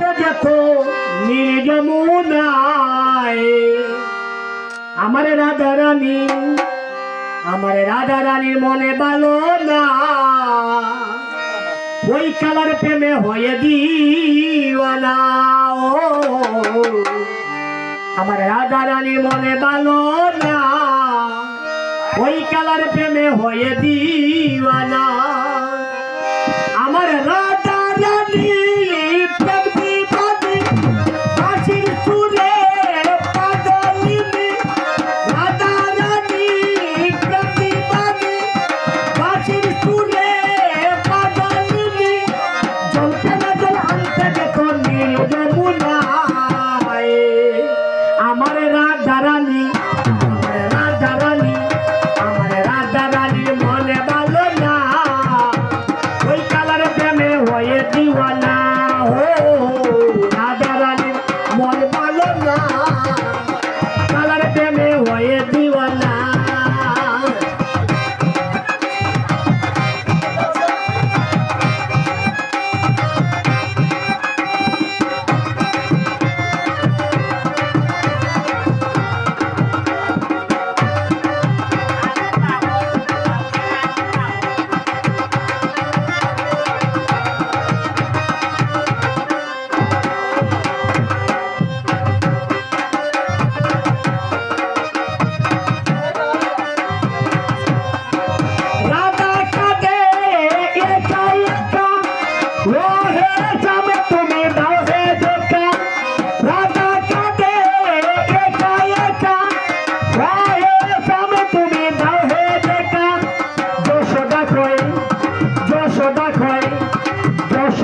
যত নির্গমুনায় আমার রাধা রানী, আমার রাধা রানীর মনে ভালো না। ওই কালার প্রেমে হয়ে দিওয়ানা ও। আমার রাধা রানীর মনে ভালো না। ওই কালার প্রেমে হয়ে দিওয়ানা।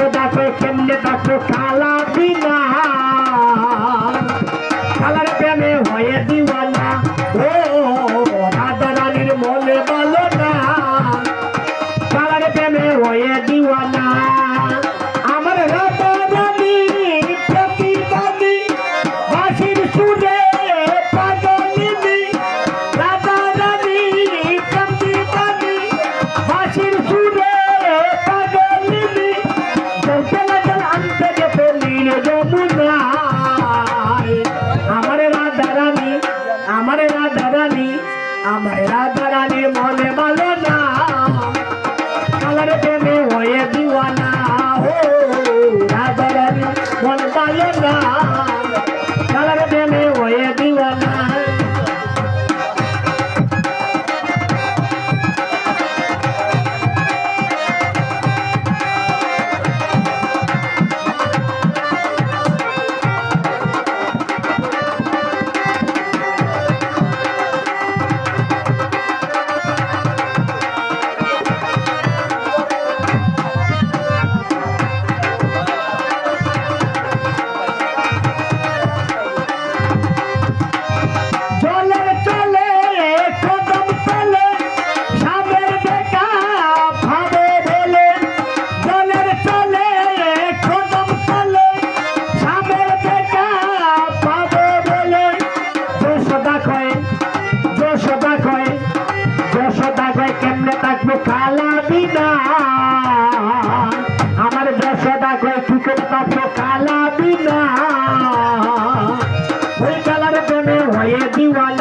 দেখো দেখো কেমনে দেখো কালা বিনা কালার প্রেমে হয়ে দিওয়ানা ও রাধা রানীর মনে বলো না কালার প্রেমে হয়ে দিওয়ানা আমার রাধা রানীর মনে বলে না। কালার প্রেমে হয়ে দিওয়ানা। ও রাধা রানীর মনে বলে না। কালা বিনা ওই কালার প্রেমে হয়ে দিওয়ালা।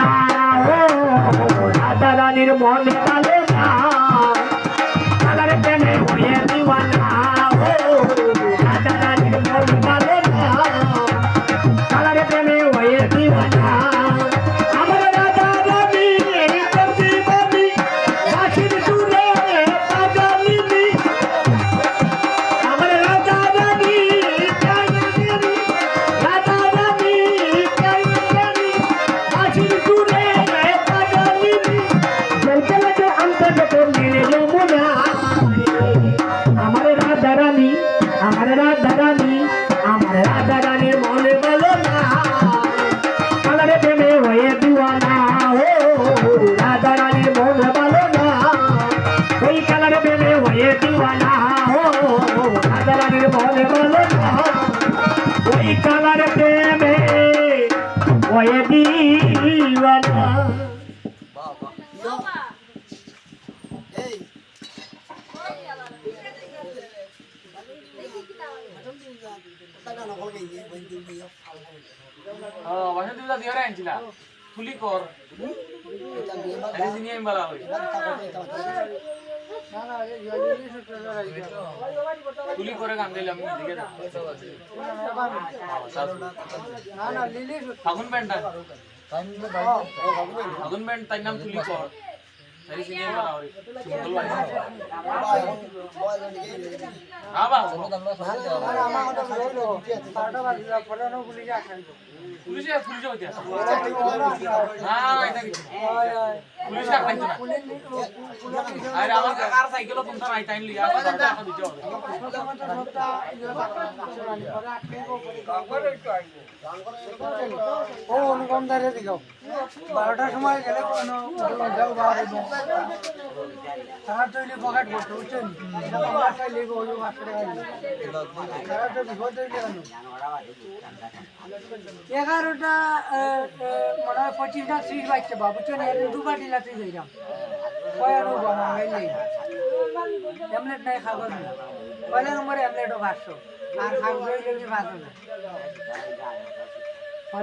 ওই কালার প্রেমে ওই ফুলি কর এটা নিয়ে বালা হই ফুলি করে কাম দিলাম ফাগুন প্যান্টটা ফাগুন ব্যান্ড। তাই নাম তুলি কর। ও অনুপম দাঁড়িয়ে দিও বারোটার সময় গেলে কোনো যাও বারো তারা তৈরি পকেট করতে বুঝছেন? বাসায় লেগে ওই দিবে তারা তো বিপদ হইলে কেন? এগারোটা মনে হয় পঁচিশ না ত্রিশ বাজছে বা, বুঝছেন? দু বাটি লাতি যাইলাম। কয়ানো বাবা, হইলে এমলেট নাই, খাবার না পয়লা নম্বরে এমলেটও পাঁচশো আর খাবার পাঁচশো না।